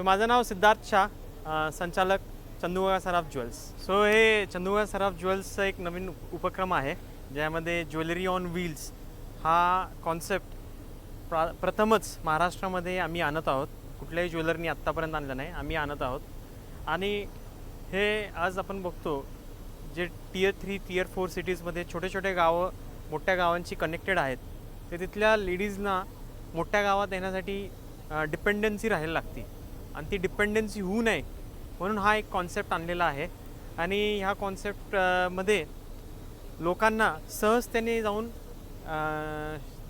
So माझं नाव सिद्धार्थ शाह संचालक चंदुगा सराफ jewels. So हे चंदुगा सराफ ज्वेल्सचं एक नवीन उपक्रम आहे ज्यामध्ये ज्वेलरी ऑन व्हील्स हा कॉन्सेप्ट प्रा प्रथमच महाराष्ट्रामध्ये आम्ही आणत आहोत. कुठल्याही ज्वेलरनी आत्तापर्यंत आणलं नाही आम्ही आणत आहोत. आणि हे आज आपण बघतो जे टियर थ्री टियर फोर सिटीजमध्ये छोटे छोटे गावं मोठ्या गावांची कनेक्टेड आहेत ते तिथल्या लेडीजना मोठ्या गावात येण्यासाठी डिपेंडन्सी राहायला लागते. आणि ती डिपेंडन्सी होऊ नये म्हणून हा एक कॉन्सेप्ट आणलेला आहे. आणि ह्या कॉन्सेप्टमध्ये लोकांना सहजतेने जाऊन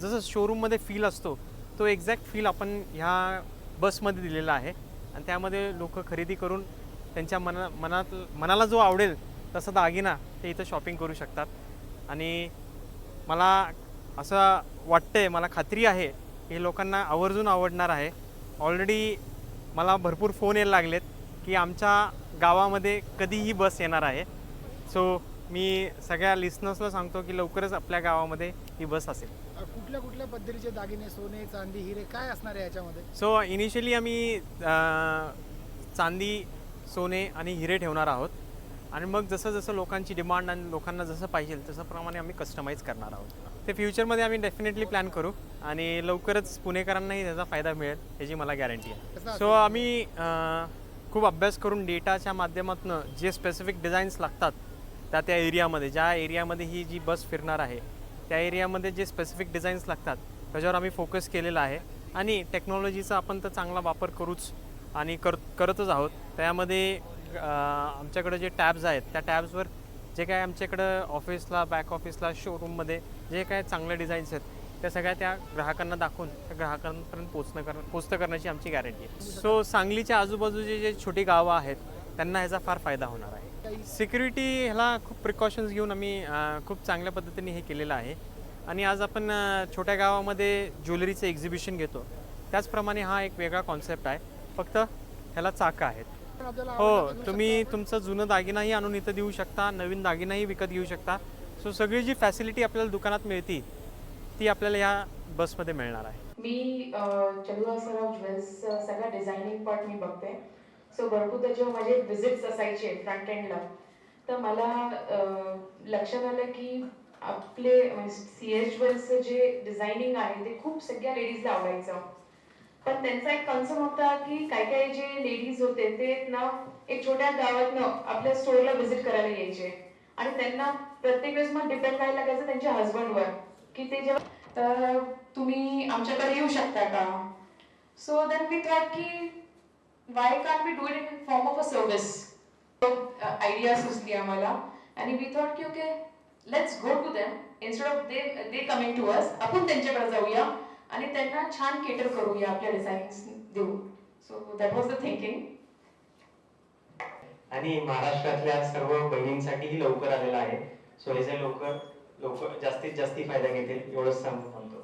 जसं शोरूममध्ये फील असतो तो एक्झॅक्ट फील आपण ह्या बसमध्ये दिलेला आहे. आणि त्यामध्ये लोक खरेदी करून त्यांच्या मना मनात मनाला जो आवडेल तसा दागिना ते इथं शॉपिंग करू शकतात. आणि मला असं वाटतंय मला खात्री आहे हे लोकांना आवर्जून आवडणार आहे. ऑलरेडी मला भरपूर फोन यायला लागलेत की आमच्या गावामध्ये कधी ही बस येणार आहे. सो मी सगळ्या लिस्नर्सला सांगतो की लवकरच आपल्या गावामध्ये ही बस असेल. कुठल्या कुठल्या पद्धतीचे दागिने सोने चांदी हिरे काय असणार आहे याच्यामध्ये? सो इनिशियली आम्ही अं, चांदी सोने आणि हिरे ठेवणार आहोत. आणि मग जसं जसं लोकांची डिमांड आणि लोकांना जसं पाहिजे तसं प्रमाणे आम्ही कस्टमाइज करणार आहोत. ते फ्युचरमध्ये आम्ही डेफिनेटली प्लॅन करू आणि लवकरच पुणेकरांनाही त्याचा फायदा मिळेल याची मला गॅरंटी आहे. सो आम्ही खूप अभ्यास करून डेटाच्या माध्यमातून जे स्पेसिफिक डिझाईन्स लागतात त्या त्या एरियामध्ये ज्या एरियामध्ये ही जी बस फिरणार आहे त्या एरियामध्ये जे स्पेसिफिक डिझाईन्स लागतात त्याच्यावर आम्ही फोकस केलेला आहे. आणि टेक्नॉलॉजीचा आपण तर चांगला वापर करूच आणि कर करतच आहोत. त्यामध्ये आमच्याकडे जे टॅब्स आहेत त्या टॅब्सवर जे काय आमच्याकडं ऑफिसला बॅक ऑफिसला शोरूममध्ये जे काय चांगले डिझाईन्स आहेत त्या सगळ्या त्या ग्राहकांना दाखवून त्या ग्राहकांपर्यंत पोचणं कर पोचतं करण्याची आमची गॅरंटी आहे. सो सांगलीच्या आजूबाजूचे जे छोटी गावं आहेत त्यांना ह्याचा फार फायदा होणार आहे. सिक्युरिटी ह्याला खूप प्रिकॉशन्स घेऊन आम्ही खूप चांगल्या पद्धतीने हे केलेलं आहे. आणि आज आपण छोट्या गावामध्ये ज्वेलरीचं एक्झिबिशन घेतो. त्याचप्रमाणे हा एक वेगळा कॉन्सेप्ट आहे. फक्त ह्याला चाकं आहेत. पण आपल्याला हो घेऊ तुम्ही शकतो तुमचं जुनं दागिनाही आणून इथं देऊ शकता नवीन दागिनाही विकत घेऊ शकता. सो सगळी जी फॅसिलिटी आपल्याला दुकानात मिळते ती आपल्याला ह्या बसमध्ये मिळणार आहे. मी सराफ ज्वेल्स सगळा डिझायनिंग पार्ट मी बघते. सो भरपूर त्याच्यावर माझे विजिट्स असायचे फ्रंट एंडला तर मला अ, लक्षात आलं की आपले सी एस ज्वेल्सचं जे डिझायनिंग आहे ते खूप सगळ्या लेडीजला आवडायचं. पण त्यांचा एक कन्सर्न होता की काही काही जे लेडीज होते ते ना एक छोट्या गावातनं आपल्या स्टोरला व्हिजिट करायला यायचे. आणि त्यांना प्रत्येक वेळेस मग डिपेंड व्हायला लागायचं त्यांच्या हस्बंडवर की ते जेव्हा तर तुम्ही आमच्याकडे येऊ शकता का? सो देन वी थॉट की why can we do it in form of a service idea सुचली आम्हाला. आणि वी थॉट की okay let's go to them instead of they they coming to us आपण त्यांच्याकडे जाऊया. आणि त्यांना छान केटर करूया आपल्या डिझाईन्स देऊ so that was the thinking आणि महाराष्ट्रातल्या सर्व बहिणींसाठीही लवकर आलेला आहे. सो याचे लवकर लवकर जास्तीत जास्त फायदा घेतील एवढंच सांगू म्हणतो.